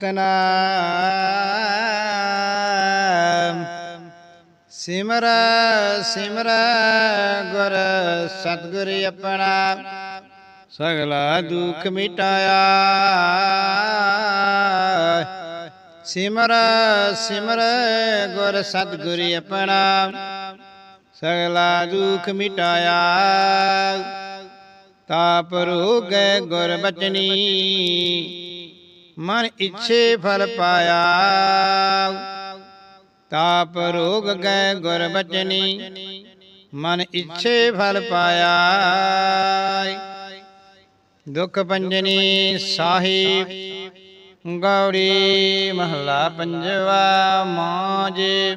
ਸਤਨਾਮ। ਸਿਮਰ ਸਿਮਰ ਗੁਰ ਸਤਗੁਰ ਆਪਣਾ। ਸਗਲਾ ਦੁੱਖ ਮਿਟਾਇਆ। ਸਿਮਰ ਸਿਮਰ ਗੁਰ ਸਤਗੁਰ ਆਪਣਾ। ਸਗਲਾ ਦੁੱਖ ਮਿਟਾਇਆ। ਤਾਪ ਰੋਗੈ ਗੁਰ ਬਚਨੀ। ਮਨ ਇੱਛੇ ਫਲ ਪਾਇਆ। ਤਾਪ ਰੋਗ ਗਏ ਗੁਰ ਬਚਨੀ, ਮਨ ਇੱਛੇ ਫਲ ਪਾਇਆ। ਦੁਖ ਪੰਜਨੀ ਸਾਹਿਬ ਗੌੜੀ ਮਹਲਾ ਪੰਜਵਾ ਮਾਜੇ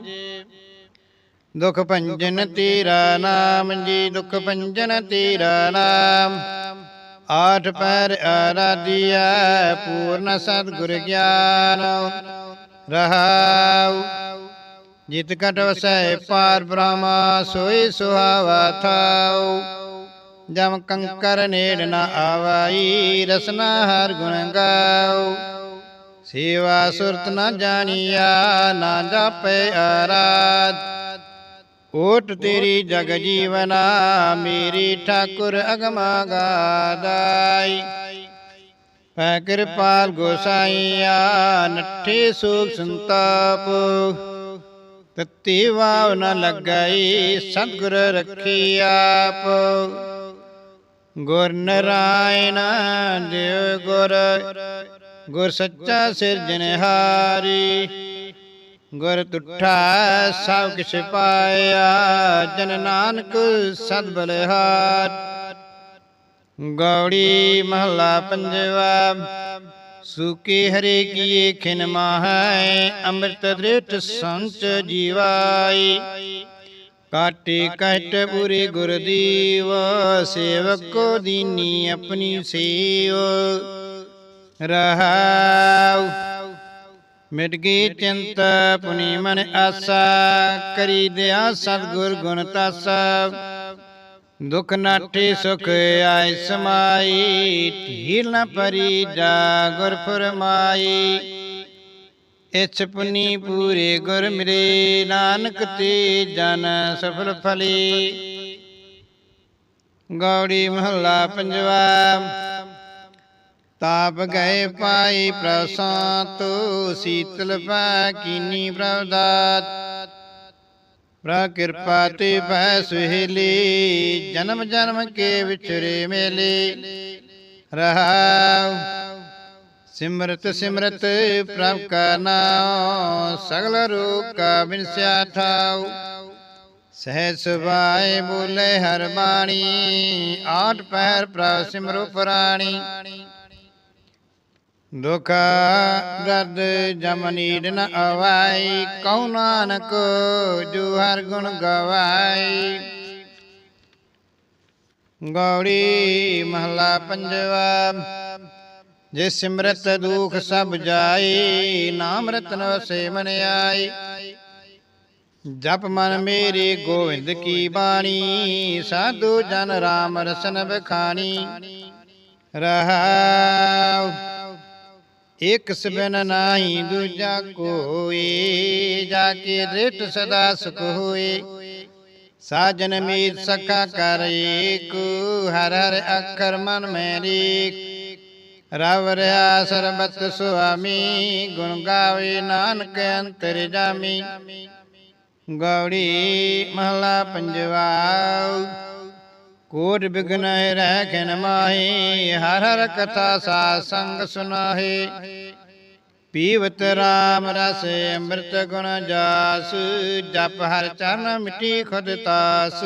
ਦੁਖ ਭੰਜਨ ਤੇਰਾ ਨਾਮ, ਜੀ ਦੁਖ ਭੰਜਨ ਤੇਰਾ ਨਾਮ। ਆਠ ਪੈਰ ਆਰਾਧਿਆ ਪੂਰਨ ਸਤਿਗੁਰ ਗਿਆਨ। ਰਹਾਉ, ਜਿਤ ਕਟ ਵਸੈ ਪਾਰ ਬ੍ਰਹਮਾ, ਸੋਈ ਸੁਹਾਵਾ ਥਾਉ। ਜਮ ਕੰਕਰ ਨੇੜ ਨਾ ਆਵਾਈ, ਰਸਨਾ ਹਰ ਗੁਣ ਗਾਉ। ਸੇਵਾ ਸੁਰਤ ਨਾ ਜਾਣੀਆ ਨਾ ਜਾਪੇ ਆਰਾਧ। ਓਟ ਤੇਰੀ ਜਗ ਜੀਵਨਾ, ਮੇਰੀ ਠਾਕੁਰ ਅਗਮਾ ਗਾਦਾਈ। ਪੈ ਕਿਰਪਾਲ ਗੋਸਾਈਆ, ਨੱਠੇ ਸੋਖ ਸੰਤਾਪ। ਤਤੀ ਵਾਵ ਨ ਲੱਗਈ, ਸਤਿਗੁਰ ਰੱਖੀ ਆਪ। ਗੁਰ ਨਰਾਇਣ ਦੇਵ ਗੁਰ ਗੁਰ ਸੱਚਾ ਸਿਰਜਨਹਾਰੀ ਗੁਰ ਤੁਠਾ ਸਭ ਕਿਛ ਪਾਇਆ, ਜਨ ਨਾਨਕ ਸਦ ਬਲਿਹਾਰ। ਗੌੜੀ ਮਹਲਾ ਪੰਜਵਾ, ਸੁਕੀ ਹਰੇ ਕੀਏ ਖਿਨ ਮਾਹੈ, ਅੰਮ੍ਰਿਤ ਦ੍ਰਿਟ ਸੰਤ ਜੀਵਾਈ। ਕਾਟੇ ਕਹਟ ਪੁਰੇ ਗੁਰ ਦੀਵ ਸੇਵਕ ਦੀਨੀ ਆਪਣੀ ਸੇਵ। ਰਹਾਉ ਮਿਟ ਗਈ ਚਿੰਤ ਪੁਨੀ ਮਨ ਆਸਾ, ਕਰੀ ਦਿਆ ਸਤਗੁਰ ਗੁਣ ਤਾਸਾ। ਦੁਖ ਨਾਠੇ ਸੁਖ ਆਇ ਸਮਾਈ, ਢੀਲ ਨ ਪਰੀ ਜਾ ਗੁਰ ਫਰਮਾਈ। ਇਛ ਪੁਨੀ ਪੂਰੇ ਗੁਰ ਮਿਲੇ, ਨਾਨਕ ਤੇ ਜਨ ਸਫਲ ਫਲੀ। ਗੌੜੀ ਮਹੱਲਾ ਪੰਜਵਾ ਤਾਪ ਗਏ ਪਾਈ ਪ੍ਰਸਾਤ ਸੀਤਲ ਪੈ ਕੀਨੀ ਪ੍ਰਵਦਾਤ। ਪ੍ਰਾ ਕਿਰਪਾ ਤੇ ਭੈ ਸੁਹੇਲੀ ਜਨਮ ਜਨਮ ਕੇ ਵਿਚਰੇ ਮੇਲੇ। ਰਹਾਉ ਸਿਮਰਤ ਸਿਮਰਤ ਪ੍ਰਭ ਕਾ ਨਾਮ ਸਗਲ ਰੂਪ ਕਾ ਬਿਨਸਿਆ ਠਾਉ। ਸਹਿ ਸੁਭਾਏ ਬੋਲੇ ਹਰ ਬਾਣੀ ਆਠ ਪਹਿਰ ਪ੍ਰਭ ਸਿਮਰੋ ਪ੍ਰਾਣੀ। ਦੁਖ ਦਰਦ ਜਮ ਨੀੜ ਨ ਅਵਾਈ ਕਉ ਨਾਨਕ ਜੋ ਹਰ ਗੁਣ ਗਵਾਈ। ਗੌੜੀ ਮਹਲਾ ਪੰਜਵਾ ਜੇ ਸਿਮਰਤ ਦੁਖ ਸਭ ਜਾਈ, ਨਾਮ ਰਤਨ ਵਸੇ ਮਨ ਆਈ। ਜਪ ਮਨ ਮੇਰੇ ਗੋਵਿੰਦ ਕੀ ਬਾਣੀ, ਸਾਧੂ ਜਨ ਰਾਮ ਰਸਨ ਬਖਾਣੀ ਰਹਾਉ ਇਕ ਸਬਨ ਨਾਹੀ ਦੂਜਾ ਕੋਈ, ਜਾ ਕੇ ਰਿਟ ਸਦਾ ਸੁਖ ਹੋਏ। ਸਾਜਨ ਮੀਤ ਸਖਾ ਕਰ ਏਕ, ਹਰ ਹਰ ਅੱਖਰ ਮਨ ਮੈਂ ਰੀਕ। ਰਵ ਰਿਆ ਸਰਬਤ ਸੁਆਮੀ, ਗੁਣ ਗਾਵੇ ਨਾਨਕ ਅੰਤਰ ਜਾਮੀ। ਗੌੜੀ ਮਹਲਾ ਪੰਜਵਾ ਕੋਟ ਬਿਗਨ ਰਹਿ ਮਾਹੀ, ਹਰ ਹਰ ਕਥਾ ਸਾ ਸੰਗ ਸੁਨਾਹੀ। ਪੀਵਤ ਰਾਮ ਰਸ ਅੰਮ੍ਰਿਤ ਗੁਣ ਜਾਸ, ਜਪ ਹਰ ਚਰਨ ਮਿਟੀ ਖੁਦ ਤਾਸ।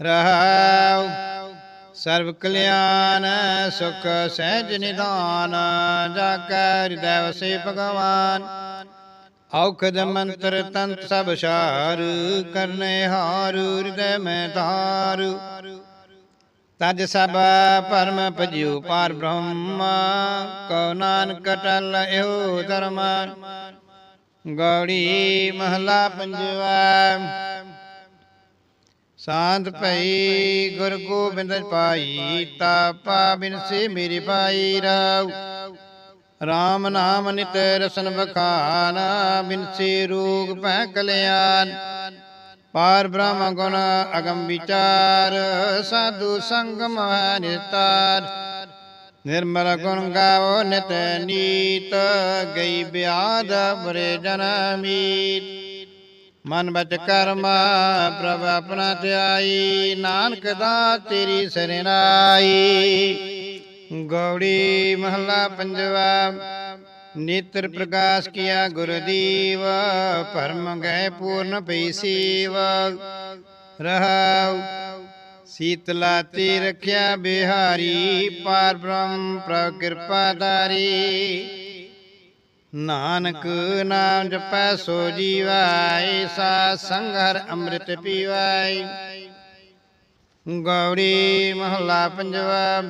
ਰਹਾਉ ਸਰਬ ਕਲਿਆਣ, ਸੁਖ ਸਹਿਜ ਨਿਦਾਨ ਜਾ ਕੈ ਹਿਰਦੈ ਵਸੇ ਭਗਵਾਨ। ਔਖਦ ਮੰਤਰ ਤੰਤ ਸਭ ਸਾਰ, ਕਰਨੇ ਹਾਰ, ਹਿਰਦੈ ਮੈਂ ਧਾਰ। ਤਜ ਸਭ ਪਰਮ ਭਜਿਉ ਪਾਰ ਬ੍ਰਹਮ, ਕਉ ਨਾਨਕ ਟਲ ਇਹੋ ਧਰਮ। ਗੌੜੀ ਮਹਲਾ ਪੰਜਵਾ, ਸਾਧ ਭਈ ਗੁਰ ਗੋਬਿੰਦ ਪਾਈ, ਤਾਪਾ ਬਿਨ ਸੇ ਮੇਰੇ ਪਾਈ ਰਾਉ। RAM ਨਾਮ ਨਿਤ ਰਸਨ ਬਖਾਨ ਬਿਨਸੀ ਰੋਗ ਭੈ ਕਲਿਆਣ। ਪਾਰ ਬ੍ਰਹਮ ਗੁਣ ਅਗਮ ਵਿਚਾਰ, ਸਾਧੂ ਸੰਗਮ ਨਿਤਾਰ ਨਿਰਮਲ ਗੁਣ ਗਾਵੋ ਨਿਤ ਨੀਤ, ਗਈ ਬਿਆਦ ਬਰੇ ਜਨਮੀਤ ਮਨ ਬਚ ਕਰਮ ਪ੍ਰਭ ਆਪਣਾ ਧਿਆਈ ਨਾਨਕ ਦਾ ਤੇਰੀ ਸਰਨਾਈ ਗੌੜੀ ਮਹੱਲਾ ਪੰਜਵਾ, ਨੇਤਰ ਪ੍ਰਕਾਸ਼ ਕੀਆ ਗੁਰਦੀਵ ਪਰਮ ਗਏ ਪੂਰਨ ਪਈ ਸੇਵ। ਰਹਾਉ, ਸੀਤਲਾ ਤੇ ਰਖਿਆ ਬਿਹਾਰੀ, ਪਾਰ ਬ੍ਰਹਮ ਪ੍ਰਭ ਕਿਰਪਾਦਾਰੀ ਨਾਨਕ ਨਾਮ ਜਪੈ ਸੋ ਜੀਵਾਏ ਸਾ ਸੰਗਰ ਅੰਮ੍ਰਿਤ ਪੀਵਾਏ। ਗੌੜੀ ਮਹੱਲਾ ਪੰਜਵਾ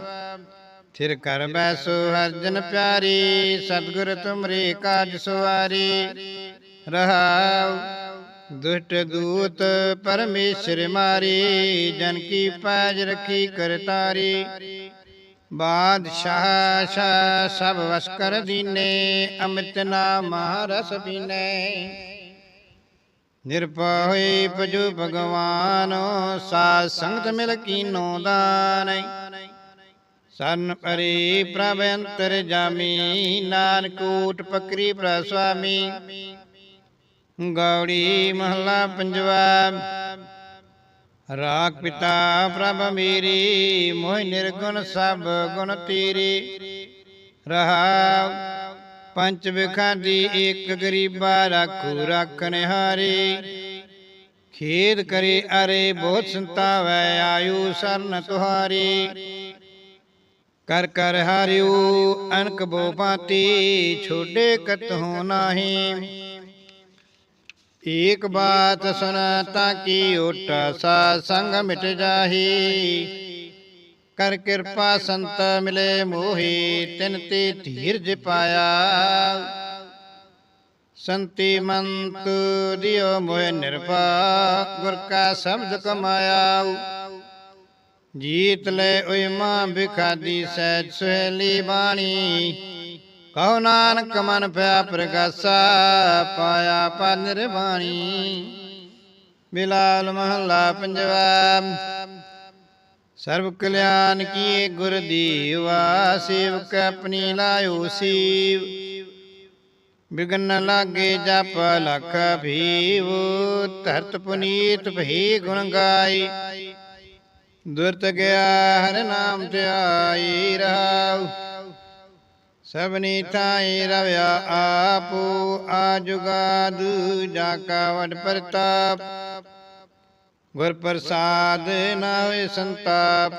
ਥਿਰ ਕਰ ਬੈਸੋ ਹਰ ਜਨ ਪਿਆਰੀ ਸਤਿਗੁਰ ਤੁਮਰੇ ਕਾਜ ਸਵਾਰੀ। ਰਹਾਉ ਦੁਸ਼ਟ ਦੂਤ ਪਰਮੇਸ਼ਰ ਮਾਰੀ ਜਨ ਕੀ ਪਾਜ ਰਖੀ ਕਰਤਾਰੀ। ਬਾਦਸ਼ਾਹ ਸ਼ਾਹ ਸਭ ਵਸ ਕਰ ਦੀਨੇ ਅੰਮ੍ਰਿਤ ਨਾਮ ਰਸ ਪੀਨੇ। ਨਿਰਭਉ ਭਜੋ ਭਗਵਾਨ ਸਾਧ ਸੰਗਤ ਮਿਲ ਕੀਨੋ ਦਾਨੈ। ਸਨ ਪਰੇ ਪ੍ਰਭ ਅੰਤਰ ਜਾਮੀ, ਨਾਨਕ ਊਟ ਪਕਰੀ ਪ੍ਰਭ ਸੁਆਮੀ। ਗੌੜੀ ਮਹਲਾ ਪੰਜਵਾ, ਰਾਖ ਪਿਤਾ ਪ੍ਰਭ ਮੇਰੀ ਮੋਹ ਨਿਰਗੁਣ ਸਭ ਗੁਣ ਤੇਰੇ। ਰਹਾਉ ਪੰਜ ਵਿਖਾਦੀ ਇੱਕ ਗਰੀਬਾ ਰਾਖੂ ਰਾਖਨ ਹਾਰੇ ਖੇਦ ਕਰੇ ਅਰੇ ਬਹੁਤ ਸੰਤਾਵੈ, ਆਯੂ ਸਰਨ ਤੁਹਾਰੀ। ਕਰ ਕਰ ਹਾਰਿਓ ਅਨਕ ਬੋ ਪਾਤੀ ਛੋਡੇ ਹੋ ਨਾਹੀ। ਏਕ ਬਾਤ ਸੁਨ ਤਾ ਕੀ ਓਟ ਸਾ ਸੰਗ ਮਿਟ ਜਾਹੀ। ਕਰ ਕਿਰਪਾ ਸੰਤ ਮਿਲੇ ਮੋਹੀ, ਤਿਨ ਤੇ ਧੀਰਜ ਪਾਇਆ। ਸੰਤੀ ਮੰਤ ਦਿਓ ਮੋਹ ਨਿਰਪਾ ਗੁਰ ਕਾ ਸ਼ਬਦ ਕਮਾਇਆ। ਜੀਤ ਲੈ ਓਏ ਮਾਂ ਬਿਖਾਦੀ ਸਹਿਜ ਸੁਹੇਲੀ ਬਾਣੀ। ਕਹੋ ਨਾਨਕ ਮਨ ਪਿਆ ਪ੍ਰਗਾਸਾ, ਪਾਇਆ ਪਾ ਨਿਰਵਾਣੀ। ਬਿਲਾਲ ਮਹੱਲਾ ਪੰਜਵਾ, ਸਰਬ ਕਲਿਆਣ ਕੀਏ ਗੁਰ ਦੀਵਾ, ਸੇਵਕ ਆਪਣੀ ਲਾਇਓ ਸੀਵ। ਬਿਗਨ ਲਾਗੇ ਜਪ ਲਖ ਭੀਵ, ਧਰਤ ਪੁਨੀਤ ਭਈ ਗੁਣ ਗਾਈ। ਦੁਰਤ ਗਿਆ, ਹਰ ਨਾਮ ਧਿਆਈ ਰਹਾਉ। ਸਭਨੀ ਥਾਈ ਰਵਿਆ ਆਪੋ, ਆ ਜੁਗਾਦ ਜਾ ਕਾ ਵਡ ਪ੍ਰਤਾਪ। ਗੁਰ ਪ੍ਰਸਾਦ ਨਾ ਹੋਏ ਸੰਤਾਪ,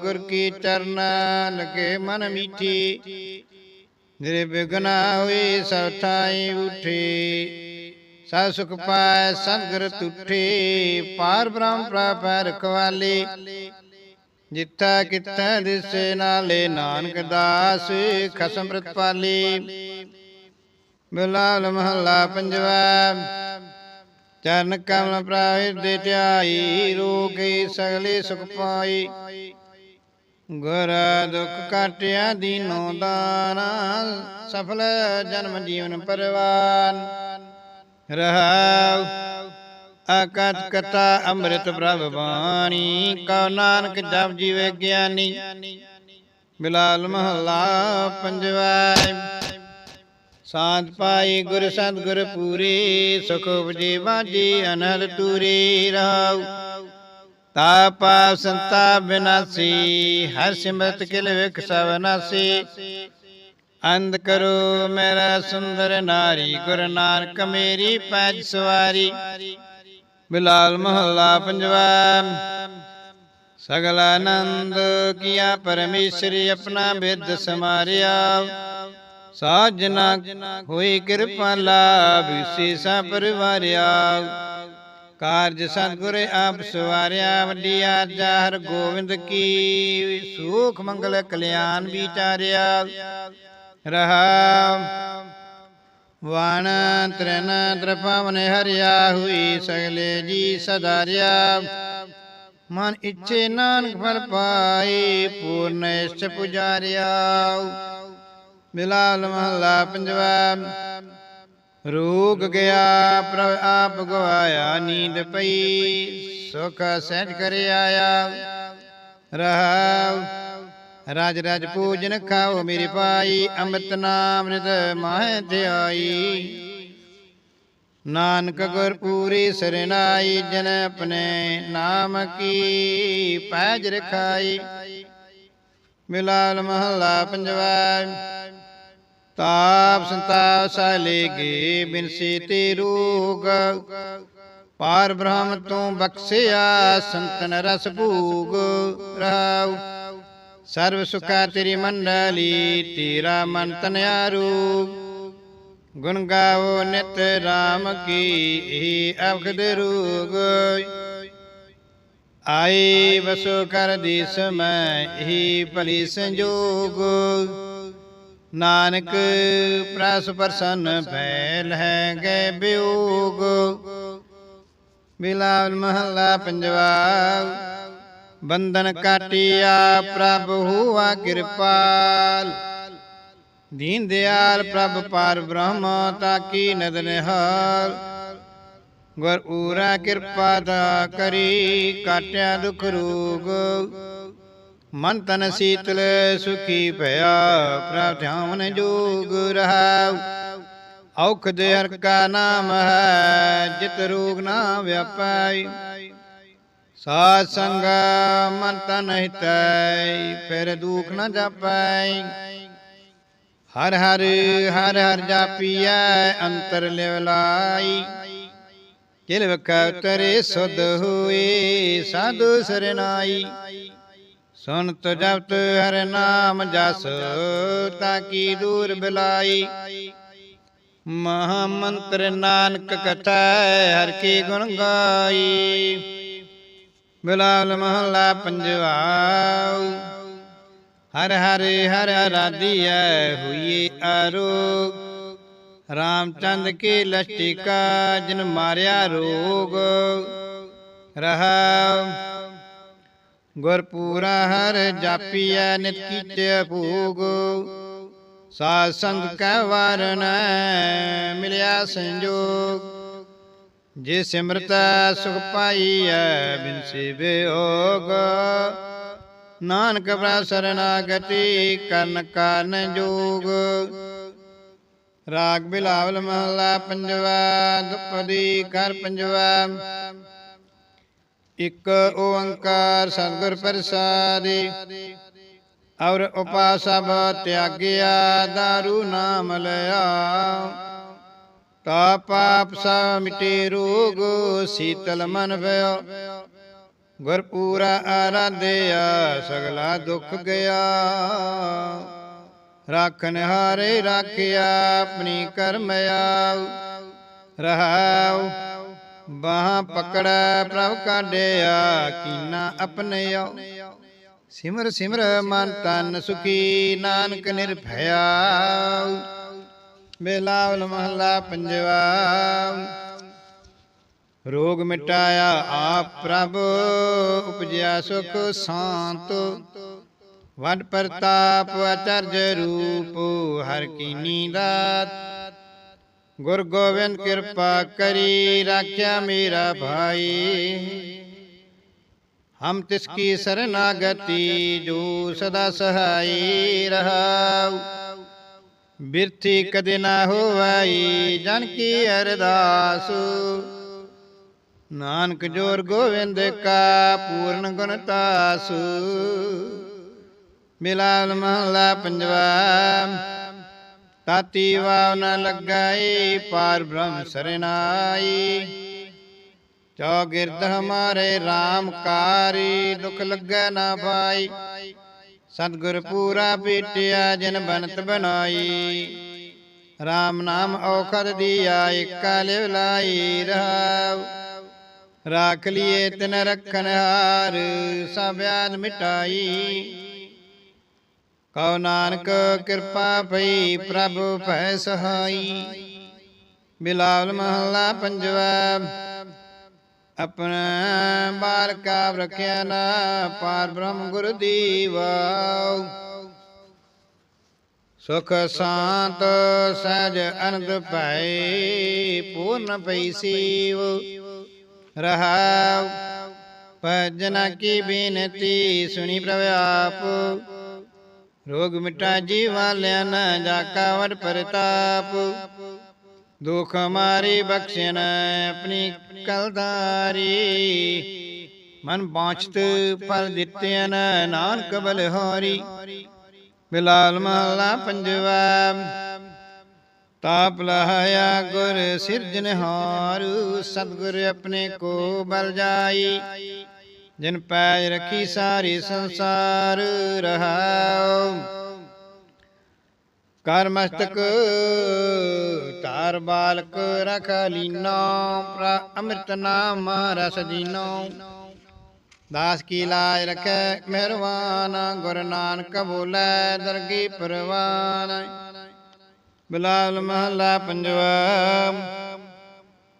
ਗੁਰ ਕੀ ਚਰਨਾ ਲਗੇ ਮਨ ਮੀਠੀ। ਨਿਰੇ ਬਿਗਨਾ ਹੋਏ ਸਭ ਥਾਈ ਉਠੇ। ਸਾ ਸੁਖ ਪਾਇ ਸਤਿਗੁਰ ਤੁਠੇ, ਪਾਰ ਬ੍ਰਹਮ ਪ੍ਰਾਪੈ ਰਖਵਾਲੇ ਜਿੱਥਾ ਕਿਤਾ ਦਿਸੇ ਨਾਲੇ ਨਾਨਕ ਦਾਸ ਖਸਮ ਪ੍ਰਤਪਾਲੀ ਬਿਲਾਲ ਮਹੱਲਾ ਪੰਜਵਾ, ਚਰਨ ਕਮਲ ਪ੍ਰਾਪਤ ਦੇ ਧਿਆਈ, ਰੋਗੇ ਸਗਲੇ ਸੁਖ ਪਾਈ। ਗੁਰ ਦੁਖ ਕਾਟਿਆ ਦੀਨੋ ਦਾਨਾ, ਸਫਲ ਜਨਮ ਜੀਵਨ ਪਰਵਾਨ। ਰਹਾਉ। ਆਕਾਤ ਕਥਾ ਅੰਮ੍ਰਿਤ ਪ੍ਰਭ ਬਾਣੀ ਕਉ ਨਾਨਕ ਜਪ ਜੀਵੇ ਗਿਆਨੀ। ਬਿਲਾਲ ਮਹੱਲਾ ਪੰਜਵਾ ਸਾਧ ਪਾਈ ਗੁਰ ਸਤਿਗੁਰ ਪੂਰੇ, ਸੁਖ ਉਪਜੇ ਬਾਜੀ ਅਨਲ ਤੂਰੇ ਰਹਾਉ। ਤਾ ਪਾਪ ਸੰਤਾ ਬਿਨਾਸੀ, ਹਰ ਸਿਮਰਤ ਕਿਲ ਵਿਖ ਸਭ ਨਾਸੀ। ਅੰਧ ਕਰੋ, ਮੇਰਾ ਸੁੰਦਰ ਨਾਰੀ ਗੁਰ ਨਾਨਕ ਮੇਰੀ ਪੈਜ ਸਵਾਰੀ। ਬਿਲਾਲ ਮਹੱਲਾ ਪੰਜਵਾ, ਸਗਲ ਆਨੰਦ ਕੀਆ ਪਰਮੇਸ਼ਰੀ ਆਪਣਾ ਬਿਦ ਸਮਾਰਿਆ। ਸਾਜਨਾ ਹੋਈ ਕਿਰਪਾਲਾ ਵਿਸ਼ੇਸ਼ਾ ਪਰਿਵਾਰਿਆ। ਕਾਰਜ ਸਤਿਗੁਰ ਆਪ ਸਵਾਰਿਆ, ਵੱਡੀ ਆਜਾ ਹਰ ਗੋਬਿੰਦ ਕੀ, ਸੁਖ ਮੰਗਲ ਕਲਿਆਣ ਵਿਚਾਰਿਆ। ਰਹਾ ਵਾਣ ਤ੍ਰਿਨ ਤ੍ਰਿਪਵਨ ਹਰਿਆ ਹੋਈ ਸਗਲੇ ਜੀ ਸਦਾਰਿਆ ਮਨ ਇੱਛੇ ਨਾਨਕ ਫਲ ਪਾਈ ਪੂਰਨ ਇਸ਼ਟ ਪੁਜਾਰਿਆ। ਮਿਲਾਲ ਮਹੱਲਾ ਪੰਜਵਾ। ਰੋਗ ਗਿਆ, ਪ੍ਰਭ ਆਪ ਗਵਾਇਆ, ਨੀਂਦ ਪਈ, ਸੁਖ ਸਹਿਜ ਕਰ ਆਇਆ ਰਹਾਉ। ਰਾਜ ਰਾਜ ਪੂਜਨ ਖਾਓ ਮੇਰੀ ਪਾਈ ਅੰਮ੍ਰਿਤ ਨਾਮ ਰਿਤ ਮਾਹਿ ਧਿਆਈ। ਨਾਨਕ ਗੁਰ ਪੂਰੀ ਸਰਨਾਈ ਜਨ ਆਪਣੇ ਨਾਮ ਕੀ ਪੈਜ ਰਖਾਈ। ਮਿਲਾਲ ਮਹੱਲਾ ਪੰਜਵਾ। ਤਾਪ ਸੰਤਾਪ ਸਾਲੇ ਗੇ ਬਿਨਸੀ ਤੇ ਰੋਗ ਪਾਰ ਬ੍ਰਹਮ ਤੂੰ ਬਖਸ਼ਿਆ ਸੰਤਨ ਰਸ ਭੂਗ ਰਹਾਉ। ਸਰਬ ਸੁਖਾ ਤੇਰੀ ਮੰਡਲੀ ਤੇਰਾ ਮਨ ਤਨ ਆਰੂ ਗੁਣ ਗਾਵੋ ਨਿਤ ਰਾਮ ਕੀ ਇਹ ਅਵਖਦ ਰੂਗ। ਆਏ ਵਸੋ ਕਰ ਦੀ ਸਮੈ ਹੀ ਭਲੀ ਸੰਜੋਗ। ਨਾਨਕ ਪ੍ਰਸ ਪ੍ਰਸੰਨ ਭੈਲ ਹੈ ਗਏ ਬਿਯੋਗ ਬਿਲਾਵਲ ਮਹੱਲਾ ਪੰਜਵਾ ਬੰਧਨ ਕਾਟਿਆ ਪ੍ਰਭ ਹੁਆ ਕਿਰਪਾਲ। ਦੀਨ ਦਿਆਲ ਪ੍ਰਭ ਪਾਰ ਬ੍ਰਹਮ ਤਾਕੀ ਨਦਰ ਹਾਲ ਗੁਰ ਊਰਾ ਕਿਰਪਾ ਦਾ ਕਰੀ ਕਾਟਿਆ ਦੁਖ ਰੋਗ। ਮਨ ਤਨ ਸੀਤਲ ਸੁਖੀ ਭਇਆ ਪ੍ਰਭ ਧਿਆਨ ਜੋਗ ਰਹਾਉ। ਔਖਦ ਹਰ ਕਾ ਨਾਮ ਹੈ ਜਿਤ ਰੋਗ ਨਾ ਵਿਆਪਾਈ। ਸਾਧ ਸੰਗ ਮਨ ਤਨ ਹਿਤੈ, ਫਿਰ ਦੁਖ ਨ ਜਾਪੈ। ਹਰ ਹਰ ਹਰ ਹਰ ਜਾਪੀਐ, ਅੰਤਰ ਲਿਵ ਲਾਈ। ਕਿਲ ਵਕਤਰੇ ਸੁਧ ਹੋਏ, ਸਾਧੂ ਸਰਨਾਈ ਸੁਨਤ ਜਪਤ ਹਰ ਨਾਮ ਜਸ ਤਾਕੀ ਦੂਰ ਬਿਲਾਈ। ਮਹਾ ਮੰਤਰ ਨਾਨਕ ਕਥਾ ਹਰ ਕੀ ਗੁਣ ਗਾਈ। ਬਿਲਾਲ ਮਹੱਲਾ ਪੰਜਵਾ ਹਰ ਹਰ ਹਰ ਆਰਾਧਿਐ ਹੋਈਏ ਆਰੋਗ। ਰਾਮਚੰਦ ਕੀ ਲਸ਼ਟਿਕਾ ਜਿਨ ਮਾਰਿਆ ਰੋਗ। ਰਹਾ ਗੁਰਪੂਰਾ ਹਰ ਜਾਪੀਐ ਨਿਤ ਕੀਤੇ ਭੋਗ ਸਾਧ ਸੰਗ ਕੈ ਵਾਰਨ ਮਿਲਿਆ ਸੰਜੋਗ। ਜੇ ਸਿਮਰਤ ਸੁਖ ਪਾਈਐ ਬਿਨ ਸੇ ਬਿਯੋਗ ਨਾਨਕ ਪ੍ਰਭ ਸਰਨਾਗਤੀ ਕਰਨ ਕਾਰਨ ਜੋਗ। ਰਾਗ ਬਿਲਾਵਲ ਮਹਲਾ ਪੰਜਵਾ ਦੁਪਦੀ ਕਰ ਪੰਜਵਾ। ਇਕ ਓੰਕਾਰ ਸਤਿਗੁਰ ਪ੍ਰਸਾਦਿ, ਔਰ ਉਪਾਸਭ ਤਿਆਗਿਆ ਦਾਰੂ ਨਾਮ ਲਿਆ। ਤਾ ਪਾਪ ਸਾ ਮਿਟੇ ਰੋਗ ਸੀਤਲ ਮਨ ਭਇਓ ਗੁਰ ਪੂਰਾ ਆਰਾਧਿਆ, ਸਗਲਾ ਦੁੱਖ ਗਿਆ। ਰਾਖਨ ਹਾਰੇ ਰਾਖਿਆ, ਆਪਣੀ ਕਰਮ ਆਉ ਰਹਾਉ, ਬਾਹ ਪਕੜ ਪ੍ਰਭ ਕਾਢਿਆ, ਕੀਨਾ ਆਪਣਿਓ ਸਿਮਰ ਸਿਮਰ ਮਨ ਤਨ ਸੁਖੀ, ਨਾਨਕ ਨਿਰਭਇਆ ਬੇਲਾਵਲ ਮਹਲਾ ਪੰਜਵਾ। ਰੋਗ ਮਿਟਾਇਆ ਆਪ ਪ੍ਰਭ, ਉਪਜਿਆ ਸੁਖ ਸ਼ਾਂਤ। ਵਡ ਪ੍ਰਤਾਪ ਅਚਰਜ ਰੂਪ, ਹਰ ਕੀਨੀ ਦਾਤ ਗੁਰ ਗੋਬਿੰਦ ਕਿਰਪਾ ਕਰੀ, ਰਾਖਿਆ ਮੇਰਾ ਭਾਈ। ਹਮ ਤਿਸ ਕੀ ਸਰਨਾਗਤੀ ਜੋ ਸਦਾ ਸਹਾਈ ਰਹਾਉ। ਬਿਰਥੀ ਕਦੇ ਨਾ ਹੋਵਾਈ ਜਨ ਕੀ ਅਰਦਾਸ। ਨਾਨਕ ਜੋਰ ਗੋਵਿੰਦ ਕਾ ਪੂਰਨ ਗੁਣ ਤਾਸ। ਮਿਲਾਲ ਮਹਲਾ ਪੰਜਵਾ। ਤਾਤੀ ਵਾਵ ਨ ਲਗਾਈ ਪਾਰ ਬ੍ਰਹਮ ਸਰਨਾਈ। ਚੌਗਿਰਦ ਹਮਾਰੇ RAM ਕਾਰੀ ਦੁਖ ਲੱਗੈ ਨਾ ਪਾਈ। ਸਤਿਗੁਰ ਪੂਰਾ ਪੀਟਿਆ ਜਿਨ ਬਨਤ ਬਣਾਈ। RAM ਨਾਮ ਔਖਦ ਦੀਆ ਏਕਾ ਲਿਵ ਲਾਈ ਰਹਾਉ। ਰਾਖ ਲਿਏ ਤਿਨ ਰਖਨ ਹਾਰ, ਸਭ ਆਦ ਮਿਟਾਈ। ਕਉ ਨਾਨਕ ਕਿਰਪਾ ਭਈ ਪ੍ਰਭ ਭੈ ਸਹਾਈ। ਬਿਲਾਵਲ ਮਹੱਲਾ ਪੰਜਵਾ ਆਪਣਾ ਬਾਲਕਾ ਰਖਿਆ ਨਾ, ਪਾਰ ਬ੍ਰਹਮ ਗੁਰ ਦੀਵਾ ਸੁਖ ਸ਼ਾਂਤ ਸਹਿਜ ਅਨੰਦ ਭੈ ਪੂਰਨ ਪਈ ਸੀਵ। ਰਹਾਉ, ਭਜਨ ਕੀ ਬੇਨਤੀ, ਸੁਣੀ ਪ੍ਰਭ ਆਪ। ਰੋਗ ਮਿਟਾ ਜੀਵਾ ਲਿਆਨ ਜਾ ਕਾ ਵਡ ਪ੍ਰਤਾਪ। ਦੁਖ ਮਾਰੀ ਬਖਸ਼ਣ ਆਪਣੀ ਕਲਦਾਰੀ। ਮਨ ਬਾਂਚਤ ਫਲ ਦਿੱਤਿਆਨ ਨਾਨਕ ਬਲਿਹਾਰੀ। ਬਿਲਾਲ ਮਹਲਾ ਪੰਜਵਾ, ਤਾਪ ਲਹਾਇਆ ਗੁਰ ਸਿਰਜਨਹਾਰ ਸਤਗੁਰ ਆਪਣੇ ਕੋ ਬਲ ਜਾਈ। ਜਿਨ ਪੈ ਰਖੀ ਸਾਰੀ ਸੰਸਾਰ ਰਹਾਉ। ਕਰ ਮਸਤਕ ਧਾਰ ਬਾਲਕ ਰਖ ਲੀਨੋ ਪ੍ਰ ਅੰਮ੍ਰਿਤ ਨਾਮ ਰਸ ਦੀਨੋ। ਦਾਸ ਕੀ ਲਾਜ ਰਖੈ ਮਿਹਰਵਾਨ ਗੁਰ ਨਾਨਕ ਬੋਲੇ ਦਰਗੀ ਪਰਵਾਨ। ਬਿਲਾਲ ਮਹਲਾ ਪੰਜਵਾ,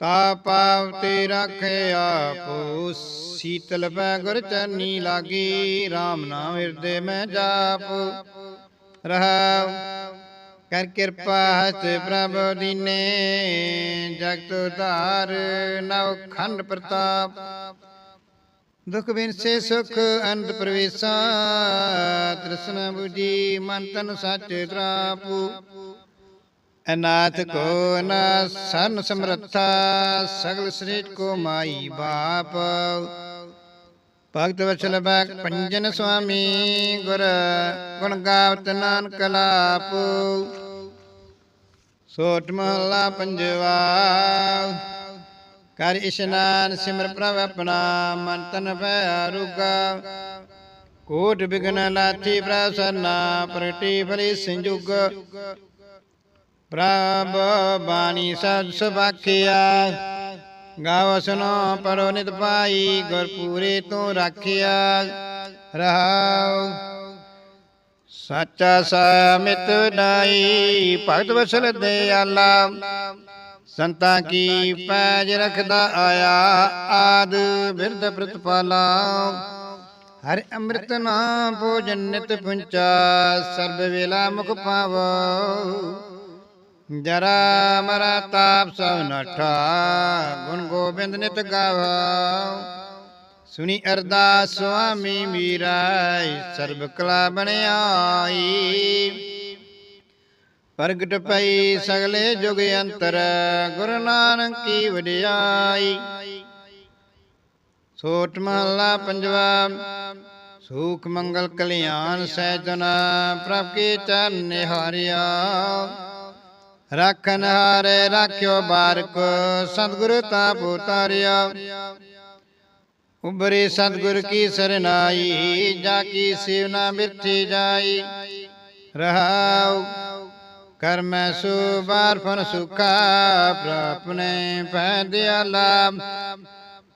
ਤਾ ਪਾਵਤੇ ਰੱਖੇ ਆਪੋ, ਸੀਤਲ ਪੈ ਗੁਰ ਚਰਨੀ ਲਾਗੀ RAM ਨਾਮ ਹਿਰਦੇ ਮੈਂ ਜਾਪ। ਰਹਾਉ ਕਰ ਕਿਰਪਾ ਹਸਤ ਪ੍ਰਭ ਦੀਨੇ, ਜਗਤ ਉਧਾਰ, ਨਵ ਖੰਡ ਪ੍ਰਤਾਪ। ਦੁਖ ਬਿਨ ਸੁਖ ਅੰਤ ਪ੍ਰਵੇਸ਼ਾ, ਤ੍ਰਿਸ਼ਨ 부ਜੀ ਮਨ ਤਨ ਸੱਚ ਤਰਾਪੂ। ਅਨਾਥ ਕੋ ਨਾ ਸਨ ਸਮਰੱਥਾ, ਸਗਲ ਸ੍ਰੇਟ ਕੋ ਮਾਈ ਬਾਪ। ਭਗਤ ਵਚਲ ਬੈਕ ਪੰਜਨ ਸੁਆਮੀ, ਗੁਰ ਗੁਣ ਗਾਵਤ ਨਾਨਕ ਲਾਪ। ਸੋਟ ਮਹਲਾ ਪੰਜਵਾ ਕਰ ਇਸ਼ਨਾਨ ਸਿਮਰ ਪ੍ਰਭ ਆਪਣਾ, ਮਨ ਤਨ ਭੈ ਆਰੁਗਾ ਕੋਟ ਬਿਗਨ ਲਾਥੀ ਪ੍ਰਸੰਨਾ ਪ੍ਰਟੀ ਫਲੀ ਸੰਜੁਗ। ਪ੍ਰਭ ਬਾਣੀ ਸਦ ਸੁਭਾਖਿਆ। ਗਾਵ ਸੁਨੋ ਪਰੋ ਨਿਤ ਪਾਈ ਗੁਰ ਤੂੰ ਤੋਂ ਰਾਖਿਆ। ਰਹਾਉ। ਸਾਚਾ ਸਮਿਤ ਨਾਈ, ਭਗਤ ਵਸਲ ਦੇ ਆਲਾ। ਸੰਤਾਂ ਕੀ ਪੈਜ ਰਖਦਾ ਆਇਆ, ਆਦ ਬਿਰਧ ਪ੍ਰਤਪਾਲਾ। ਹਰ ਅੰਮ੍ਰਿਤ ਨਾਮ ਭੋਜਨ ਨਿਤ ਪੁੰਚਾ, ਸਰਬ ਵੇਲਾ ਮੁਖ ਪਾਵੋ। ਜਰਾ ਮਰਾ ਤਾਪ ਸਭ ਨਠਾ, ਗੁਣ ਗੋਬਿੰਦ ਨਿਤ ਗਾਵਾ। ਸੁਣੀ ਅਰਦਾਸ ਸੁਆਮੀ ਮੀਰਾ ਸਰਬ ਕਲਾ ਬਣਾਈ ਪ੍ਰਗਟ ਪਈ ਸਗਲੇ ਜੁਗ ਅੰਤਰ, ਗੁਰੂ ਨਾਨਕ ਕੀ ਵਡਿਆਈ। ਸੋਟ ਮਹਲਾ ਪੰਜਵਾ, ਸੁਖ ਮੰਗਲ ਕਲਿਆਣ ਸਹਿਜਨਾ, ਪ੍ਰਭ ਕੇ ਚਰਨ ਨਿਹਾਰਿਆ। ਰੱਖਨ ਹਾਰੇ ਰਾਖਿਓ ਬਾਰਕ, ਸਤਿਗੁਰ ਤਾਪ ਉਤਾਰਿਆ ਉਬਰੇ ਸਤਿਗੁਰ ਕੀ ਸਰਨਾਈ, ਜਾ ਕੀ ਸੇਵਨਾ ਮਿਰਥੀ ਜਾਈ। ਰਹਾਉ ਕਰਮੈ ਸੋ ਬਾਰ ਫਨ ਸੁਖਾ ਪ੍ਰਪਨੇ ਪੈ ਦਿਆਲਾ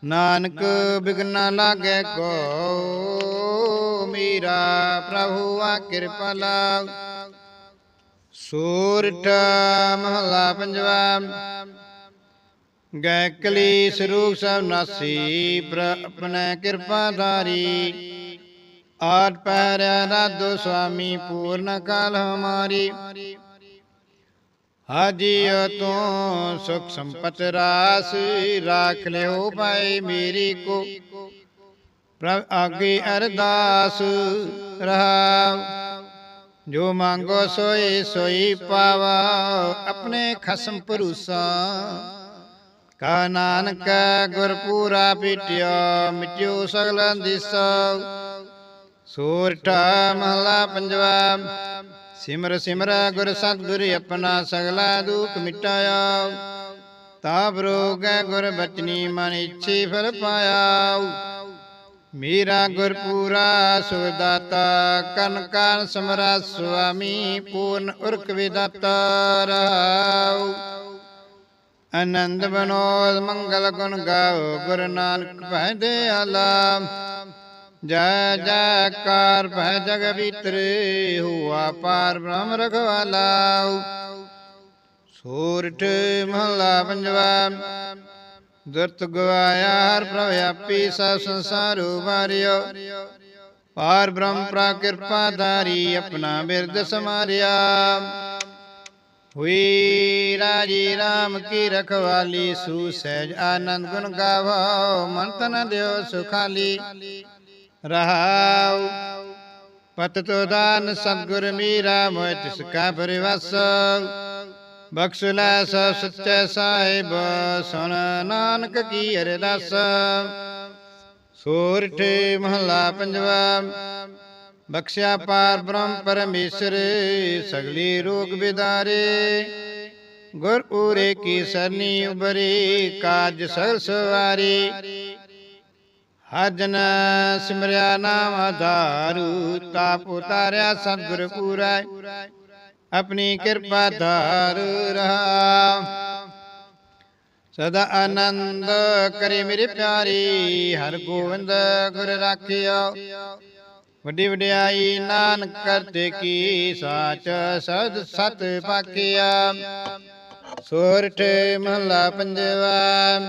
ਨਾਨਕ ਬਿਗਨਾ ਲਾਗੇ ਕੋ, ਮੀਰਾ ਪ੍ਰਭੂ ਆ ਕਿਰਪਾਲਾ ਸੂਰਠ ਮਹਲਾ ਪੰਜਵਾ ਗੈ ਕਲੀ ਸਰੂਪ ਸਭ ਨਾਸੀ ਪ੍ਰ ਆਪਣੇ ਕਿਰਪਾ ਧਾਰੀ। ਆਠ ਪਹਿਰਿਆ ਰਾਧੋ ਸੁਆਮੀ, ਪੂਰਨ ਕਾਲ ਹਮਾਰੀ। ਹਾਜੀਓ ਤੂੰ ਸੁਖ ਸੰਪਤ ਰਾਸ, ਰਾਖ ਲਿਓ ਭਾਈ ਮੇਰੀ ਕੋ। ਪ੍ਰਭ ਆਗੇ ਅਰਦਾਸ ਰਹਾ ਜੋ ਮੰਗੋ ਸੋਈ ਸੋਈ ਪਾਵਾ ਆਪਣੇ ਖਸਮ ਪਰੂਸਾ ਕਾ ਨਾਨਕ ਗੁਰਪੂਰਾ ਪਿਟਿਓ ਮਿਟਿਓ ਸਗਲਾਂ ਦਿਸਾ। ਸੂਰਠਾ ਮਹਲਾ ਪੰਜਵਾ, ਸਿਮਰ ਸਿਮਰ ਗੁਰ ਸਤਿਗੁਰ ਆਪਣਾ ਸਗਲਾ ਦੁਖ ਮਿਟਾਇਆ ਤਾਪ ਰੋਗ ਗੁਰ ਬਚਨੀ ਮਨ ਇੱਛੇ ਫਲ ਪਾਇਆ ਮੇਰਾ ਗੁਰਪੂਰਾ ਸੁਦਾਤਾ ਕਨ ਕਾਨ ਸਮਰਾ ਸੁਆਮੀ, ਪੂਰਨ ਉਰਕ ਵਿਦਾਤਾ ਰਹਾਉ। ਆਨੰਦ ਬਨੋਦ ਮੰਗਲ ਗੁਣ ਗਾਓ, ਗੁਰੂ ਨਾਨਕ ਭੈ ਦਿਆਲਾ। ਜੈ ਜੈਕਾਰ ਭੈ ਜਗ ਭੀਤਰੇ ਹੁਆ ਪਾਰ ਬ੍ਰਹਮ ਰਖਵਾਲਾ। ਸੂਰਠ ਮਹਲਾ ਪੰਜਵਾ, ਦੁਰਤ ਗਵਾਇਆ ਹਰ ਪ੍ਰਭ ਆਪੀ, ਸਭ ਸੰਸਾਰੂ ਉਬਾਰਿਓ ਪਾਰ ਬ੍ਰਹਮ ਪ੍ਰਾ ਕਿਰਪਾ ਧਾਰੀ ਆਪਣਾ ਬਿਰਦ ਸਮਾਰਿਆ। ਹੋਈ ਰਾਜੀ RAM ਕੀ ਰਖਵਾਲੀ, ਸੂ ਸਹਿਜ ਆਨੰਦ ਗੁਣ ਗਾਵੋ, ਮਨ ਤਨ ਦਿਓ ਸੁਖਾਲੀ। ਰਹਾਉ, ਪਤ ਤੋ ਦਾਨ ਸਤਗੁਰ ਮੀਰਾ ਮੋਇ ਤਿਸ ਕਾ ਪਰਿਵਸ। ਬਖਸ਼ ਲੈ ਸਭ ਸੱਚੇ ਸਾਹਿਬ, ਸੁਣ ਨਾਨਕ ਕੀ ਅਰਦਾਸ। ਸੋਰਠ ਮਹਲਾ ਪੰਜਵਾ ਬਖਸ਼ਿਆ ਪਾਰ ਬ੍ਰਹਮ ਪਰਮੇਸ਼ਰ, ਸਗਲੀ ਰੋਗ ਵਿਦਾਰੇ ਗੁਰ ਪੂਰੇ ਕੀ ਸਰਨੀ ਉਬਰੀ ਕਾਜ ਸਰ ਸਵਾਰੀ। ਹਜਨ ਸਿਮਰਿਆ ਨਾਮ ਆਧਾਰੂ, ਤਾਪ ਉਤਾਰਿਆ ਸਤਿਗੁਰ ਪੂਰਾ। ਆਪਣੀ ਕਿਰਪਾ ਧਾਰ ਰਹਾ। ਸਦਾ ਆਨੰਦ ਕਰੇ ਮੇਰੇ ਪਿਆਰੀ, ਹਰ ਗੋਬਿੰਦ ਗੁਰ ਰਾਖਿਓ। ਵੱਡੀ ਵਡਿਆਈ ਨਾਨਕ ਕਰਤੇ ਕੀ ਸਾਚ, ਸਦ ਸਤ ਪਾਕਿਆ ਸੋਰਠ ਮਹਲਾ ਪੰਜਵਾ,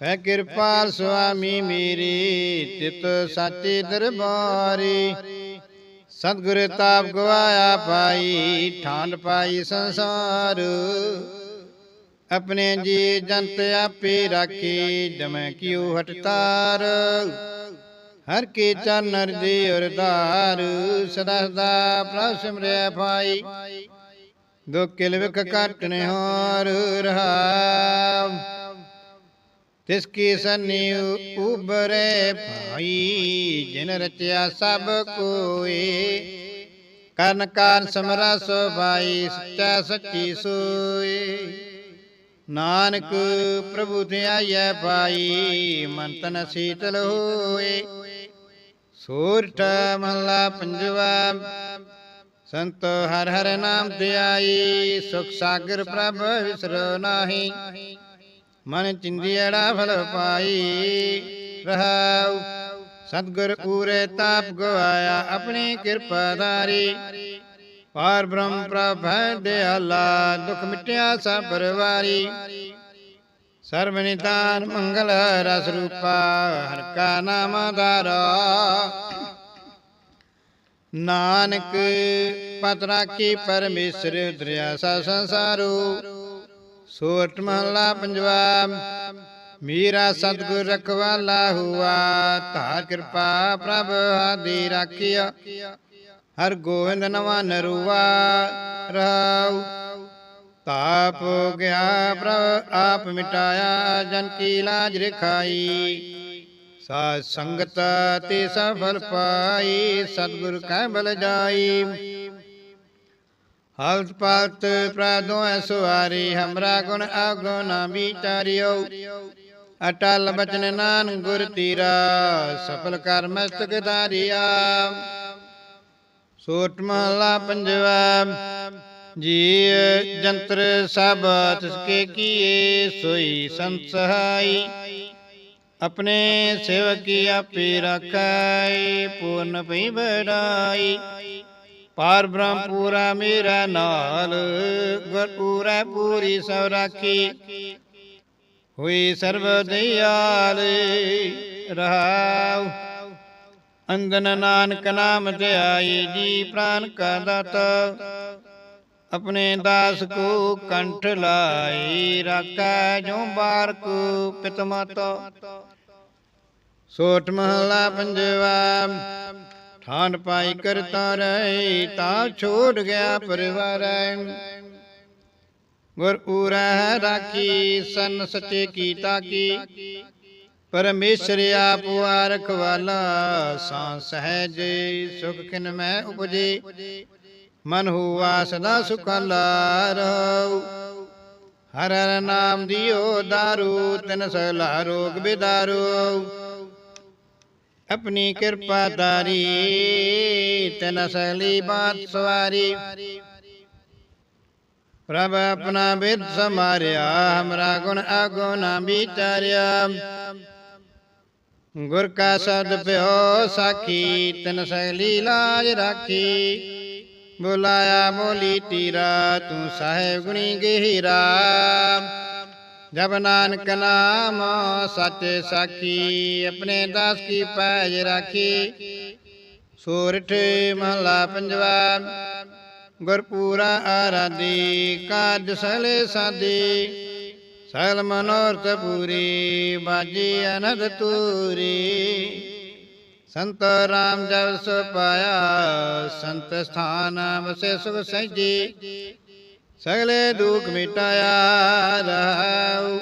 ਪੈ ਕਿਰਪਾਲ ਸੁਆਮੀ ਮੇਰੀ, ਤਿਤ ਸਾਚੇ ਦਰਬਾਰੀ। ਸਤਿਗੁਰ ਤਾਪ ਗਵਾਇਆ ਪਾਈ ਠਾਂਡ ਪਾਈ ਸੰਸਾਰ। ਆਪਣੇ ਜੀ ਜੰਤ ਆਪੇ ਰਾਖੀ, ਜਮੈ ਕਿਉ ਹਟਤਾਰ ਹਰ ਕੇ ਚਰਨ ਜੀ ਉਰਦਾਰ, ਸਦਾ ਸਦਾ ਪ੍ਰਭ ਸਿਮਰਿਆ ਭਾਈ ਦੁਖ ਕਿਲ ਵਿਖ ਕਾਟਨੇ ਹੋਰ ਰਹਾ ਤਿਸ ਕੀ ਸੰਨੀ ਉਬਰੇ ਭਾਈ, ਜਿਨ ਰਚਿਆ ਸਭ ਕੋਏ ਕਰਨ ਕਾਨ ਸਮਰਾ ਸੋ ਭਾਈ ਸੱਚਾ ਸੱਚੀ ਸੋਏ ਨਾਨਕ ਪ੍ਰਭੂ ਤੇ ਆਈਐ ਭਾਈ ਮਨ ਤਨ ਸੀਤਲ ਹੋਏ। ਸੂਰਠ ਮਹਲਾ ਪੰਜਵਾ। ਸੰਤ ਹਰ ਹਰ ਨਾਮ ਧਿਆਈ, ਸੁਖ ਸਾਗਰ ਪ੍ਰਭ ਵਿਸਰੋ ਨਾਹੀ। ਮਨ ਚਿੰਦੀੜਾ ਫਲ ਪਾਈ ਰਹਾਉ। ਸਤਗੁਰ ਪੂਰੇ ਤਾਪ ਗਵਾਇਆ ਆਪਣੀ ਕਿਰਪਾ ਧਾਰੀ। ਪਾਰ ਬ੍ਰਹਮ ਪ੍ਰਭ ਦਿਆਲਾ, ਦੁਖ ਮਿਟਿਆ ਸਭ ਪਰਵਾਰੀ। ਸਰਬ ਨਿਦਾਨ ਮੰਗਲ ਰਸ ਰੂਪਾ ਹਰ ਕਾ ਨਾਮ ਧਾਰਾ ਨਾਨਕ ਪਤ ਰਾਖੀ ਪਰਮੇਸ਼ਰ, ਦਰਿਆ ਸਾ ਸੰਸਾਰੂ। ਸੋਟ ਮਹਲਾ ਪੰਜਵਾ, ਮੀਰਾ ਸਤਗੁਰ ਰਖਵਾਲਾ ਹੁਆ। ਧਾਰ ਕਿਰਪਾ ਪ੍ਰਭ ਆਦੀ ਰਾਖਿਆ, ਹਰ ਗੋਵਿੰਦ ਨਵਾਂ ਨਰੂਆ। ਰਹਾਉ। ਤਾਪ ਗਿਆ ਪ੍ਰਭ, ਆਪ ਮਿਟਾਇਆ, ਜਨ ਕੀ ਲਾਜ ਰਖਾਈ। ਸਾਧ ਸੰਗਤ ਤੇ ਸਫਲ ਪਾਈ, ਸਤਿਗੁਰ ਕੈ ਬਲ ਜਾਈ। ਹਲਤ ਪਾਲਤ ਪ੍ਰਾਦੋ ਸੁਆਰੀ, ਹਮਰਾ ਗੁਣ ਆਗੋ ਨਾ ਵਿਚਾਰਿਓ। ਅਟਲ ਬਚਨ ਨਾਨ ਗੁਰ ਤੀਰਾ, ਸਫਲ ਕਰ ਮਸਤਕ ਧਾਰਿਆ। ਸੋਟ ਮਹਲਾ ਪੰਜਵਾ ਜੀ ਜੰਤਰ ਸਭ ਤਿਸਕੇ ਕੀਏ, ਸੋਈ ਸੰਤ ਆਪਣੇ ਸੇਵਕੀ ਆਪੇ ਰੱਖੈ ਪੂਰਨ ਪਈ ਬੜਾਈ ਪਾਰ ਬ੍ਰਹਮ ਪੂਰਾ ਮੇਰਾ ਨਾਲ ਗੁਰ ਪੂਰਾ ਪੂਰੀ ਸਭ ਰਾਖੀ। ਹੋਈ ਸਰਬ ਦਿਆਲ, ਰਹਾਉ। ਅੰਦਨ ਨਾਨਕ ਨਾਮ ਧਿਆਈ ਜੀ, ਪ੍ਰਾਨ ਕਾ ਦਾਤਾ। ਆਪਣੇ ਦਾਸ ਕੋ ਕੰਠ ਲਾਈ ਰਾਖੈ ਜੋ ਬਾਰ ਪਿਤ ਮਾਤਾ ਸੋਟ ਮਹਲਾ ਪੰਜਵਾ, ਠਾਨ ਪਾਈ ਕਰਤਾ ਰਹੀ ਤਾਂ ਛੋੜ ਗਿਆ ਪਰਿਵਾਰ। ਗੁਰ ਪੂਰਾ ਰਾਖੀ ਸਨ ਸਚੇ ਕੀਤਾ ਕੀ। ਪਰਮੇਸ਼ਰ ਆਪ ਰਖਵਾਲਾ ਸਾਂ ਸਹਿਜ ਸੁਖ ਕਿਨ ਮੈਂ ਉਪਜੇ। ਮਨ ਹੁਆ ਸਦਾ ਸੁਖਾਲਾ ਰਹੂ ਹਰ ਹਰ ਨਾਮ ਦਿਓ ਦਾਰੂ ਤਨ ਸਲਾ ਰੋਗ ਬਿਦਾਰੂ ਆਪਣੀ ਕਿਰਪਾ ਤਾਰੀ ਤਨ ਸਲੀ ਬਾਤ ਸਵਾਰੀ ਪ੍ਰਭ ਆਪਣਾ ਬਿਦ ਸਮਾਰਿਆ ਹਮਰਾ ਗੁਣ ਆਗੋ ਨਾ ਵਿਚਾਰਿਆ ਗੁਰ ਕਾ ਸਬਦ ਪਿਓ ਸਾਖੀ ਤਨ ਸਲੀ ਲਾਜ ਰਾਖੀ ਬੁਲਾਇਆ ਬੋਲੀ ਤੀਰਾ, ਤੂੰ ਸਾਹਿਬ ਗੁਣੀ ਗਹਿਰਾ। ਜਬ ਨਾਨਕ ਨਾਮ ਸੱਚ ਸਾਖੀ, ਆਪਣੇ ਦਾਸ ਕੀ ਪੈਜ ਰਾਖੀ। ਸੂਰਠ ਮਹਲਾ ਪੰਜਵਾ, ਗੁਰਪੂਰਾ ਆਰਾਧੀ ਕਾਜ ਸਲੇ ਸਾਦੀ ਸਲ ਮਨੋਰਥ ਪੂਰੀ, ਬਾਜੀ ਅਨੰਦ ਤੂਰੀ ਸੰਤ ਰਾਮ ਜਬ ਸੋ ਪਾਇਆ, ਸੰਤ ਸਥਾਨ ਵਸੇ ਸੁਖ ਸਹਿਜੀ। ਸਗਲੇ ਦੁਖ ਮਿਟਾਇਆ ਰਹਾਉ।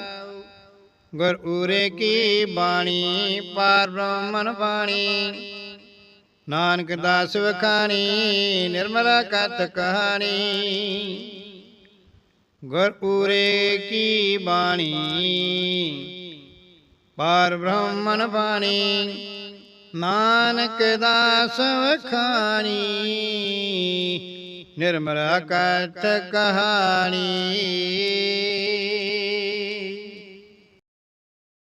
ਗੁਰ ਉਰੇ ਕੀ ਬਾਣੀ, ਪਾਰ ਬ੍ਰਹਮਨ ਬਾਣੀ। ਨਾਨਕ ਦਾਸ ਵਖਾਣੀ, ਨਿਰਮਲਾ ਕਤ ਕਹਾਣੀ। ਗੁਰ ਪੂਰੇ ਕੀ ਬਾਣੀ, ਪਾਰ ਬ੍ਰਹਮਨ ਬਾਣੀ। ਨਾਨਕ ਦਾਸ ਵਖਾਣੀ ਨਿਰਮਲ ਕਤ ਕਹਾਣੀ।